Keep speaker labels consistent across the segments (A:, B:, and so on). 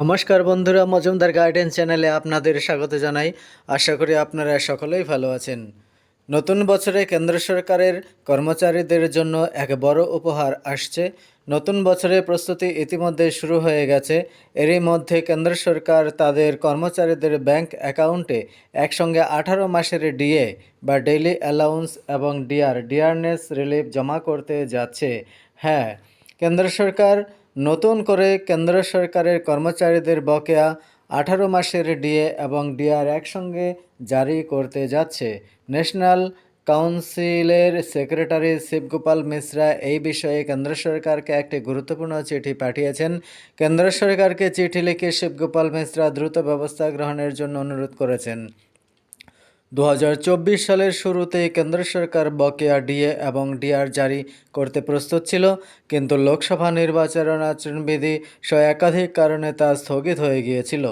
A: নমস্কার বন্ধুরা, মজুমদার গার্ডেন চ্যানেলে আপনাদের স্বাগত জানাই। আশা করি আপনারা সকলেই ভালো আছেন। নতুন বছরে কেন্দ্র সরকারের কর্মচারীদের জন্য এক বড় উপহার আসছে। নতুন বছরের প্রস্তুতি ইতিমধ্যে শুরু হয়ে গেছে। এরই মধ্যে কেন্দ্র সরকার তাদের কর্মচারীদের ব্যাংক অ্যাকাউন্টে একসঙ্গে আঠারো মাসের ডিএ বা ডেইলি অ্যালাউন্স এবং ডিআর ডিআরনেস রিলিফ জমা করতে যাচ্ছে। হ্যাঁ কেন্দ্র সরকার নতুন করে কেন্দ্র সরকারের কর্মচারীদের বকেয়া আঠারো মাসের ডিএ এবং ডিআর একসঙ্গে জারি করতে যাচ্ছে। ন্যাশনাল কাউন্সিলের সেক্রেটারি শিবগোপাল মিশ্রা এই বিষয়ে কেন্দ্র সরকারকে একটি গুরুত্বপূর্ণ চিঠি পাঠিয়েছেন। কেন্দ্র সরকারকে চিঠি লিখে শিবগোপাল মিশ্রা দ্রুত ব্যবস্থা গ্রহণের জন্য অনুরোধ করেছেন। দু হাজার চব্বিশ সালের শুরুতেই কেন্দ্র সরকার বকেয়া ডিএ এবং ডিআর জারি করতে প্রস্তুত ছিল, কিন্তু লোকসভা নির্বাচন আচরণবিধি সহ একাধিক কারণে তা স্থগিত হয়ে গিয়েছিল।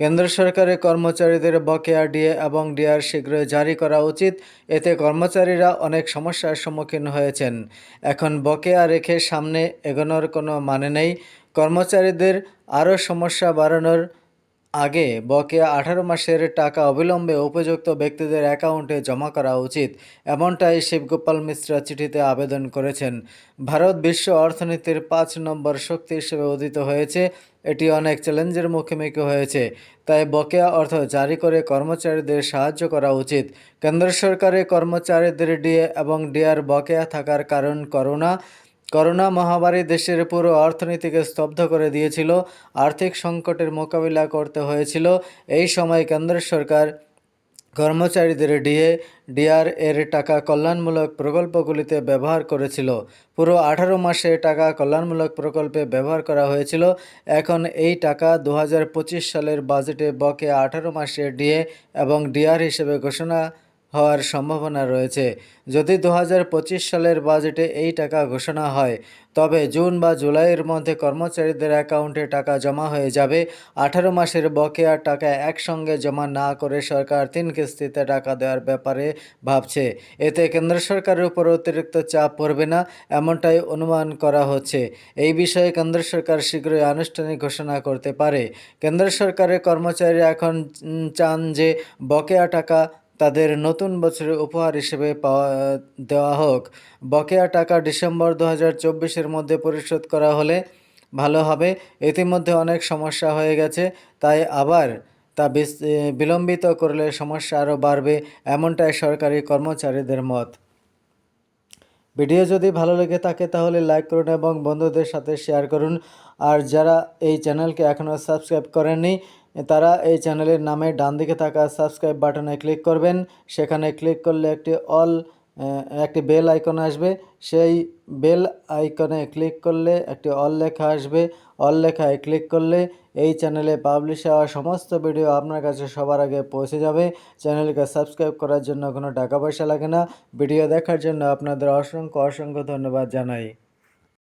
A: কেন্দ্র সরকারের কর্মচারীদের বকেয়া ডিএ এবং ডিআর শীঘ্রই জারি করা উচিত, এতে কর্মচারীরা অনেক সমস্যার সম্মুখীন হয়েছেন। এখন বকেয়া রেখে সামনে এগোনোর কোনো মানে নেই, কর্মচারীদের আরও সমস্যা বাড়ানোর আগে বকেয়া আঠারো মাসের টাকা অবিলম্বে উপযুক্ত ব্যক্তিদের অ্যাকাউন্টে জমা করা উচিত, এমনটাই শিবগোপাল মিশ্রা চিঠিতে আবেদন করেছেন। ভারত বিশ্ব অর্থনীতির পাঁচ নম্বর শক্তি হিসেবে উদিত হয়েছে, এটি অনেক চ্যালেঞ্জের মুখোমুখি হয়েছে। তাই বকেয়া অর্থ জারি করে কর্মচারীদের সাহায্য করা উচিত। কেন্দ্র সরকারের কর্মচারীদের ডিএ এবং ডিআর বকেয়া থাকার কারণ করোনা করোনা মহামারী দেশের পুরো অর্থনীতিকে স্তব্ধ করে দিয়েছিল, আর্থিক সংকটের মোকাবিলা করতে হয়েছিল। এই সময় কেন্দ্র সরকার কর্মচারীদের ডিএ, ডিআর এর টাকা কল্যাণমূলক প্রকল্পগুলিতে ব্যবহার করেছিল। পুরো আঠারো মাসে টাকা কল্যাণমূলক প্রকল্পে ব্যবহার করা হয়েছিল। এখন এই টাকা দু হাজার পঁচিশ সালের বাজেটে বকে আঠারো মাসে ডিএ এবং ডিআর হিসেবে ঘোষণা হওয়ার সম্ভাবনা রয়েছে। যদি দু হাজার পঁচিশ সালের বাজেটে এই টাকা ঘোষণা হয়, তবে জুন বা জুলাইয়ের মধ্যে কর্মচারীদের অ্যাকাউন্টে টাকা জমা হয়ে যাবে। আঠারো মাসের বকেয়া টাকা একসঙ্গে জমা না করে সরকার তিন কিস্তিতে টাকা দেওয়ার ব্যাপারে ভাবছে। এতে কেন্দ্র সরকারের উপর অতিরিক্ত চাপ পড়বে না, এমনটাই অনুমান করা হচ্ছে। এই বিষয়ে কেন্দ্র সরকার শীঘ্রই আনুষ্ঠানিক ঘোষণা করতে পারে। কেন্দ্র সরকারের কর্মচারীরা এখন চান যে বকেয়া টাকা তাদের নতুন বছরের উপহার হিসেবে পাওয়া, দেওয়া হোক। বকেয়া টাকা ডিসেম্বর দু হাজার মধ্যে পরিশোধ করা হলে ভালো হবে। ইতিমধ্যে অনেক সমস্যা হয়ে গেছে, তাই আবার তা বিলম্বিত করলে সমস্যা আরও বাড়বে, এমনটাই সরকারি কর্মচারীদের মত। ভিডিও যদি ভালো লেগে থাকে তাহলে লাইক করুন এবং বন্ধুদের সাথে শেয়ার করুন। আর যারা এই চ্যানেলকে এখনও সাবস্ক্রাইব করেননি তারা এই চ্যানেলের নামে ডান দিকে থাকা সাবস্ক্রাইব বাটনে ক্লিক করবেন। সেখানে ক্লিক করলে একটি অল একটি বেল আইকন আসবে। সেই বেল আইকনে ক্লিক করলে একটি অল লেখা আসবে। অল লেখায় ক্লিক করলে এই চ্যানেলে পাবলিশ হওয়া সমস্ত ভিডিও আপনার কাছে সবার আগে পৌঁছে যাবে। চ্যানেলকে সাবস্ক্রাইব করার জন্য কোনো টাকা পয়সা লাগে না। ভিডিও দেখার জন্য আপনাদের অসংখ্য অসংখ্য ধন্যবাদ জানাই।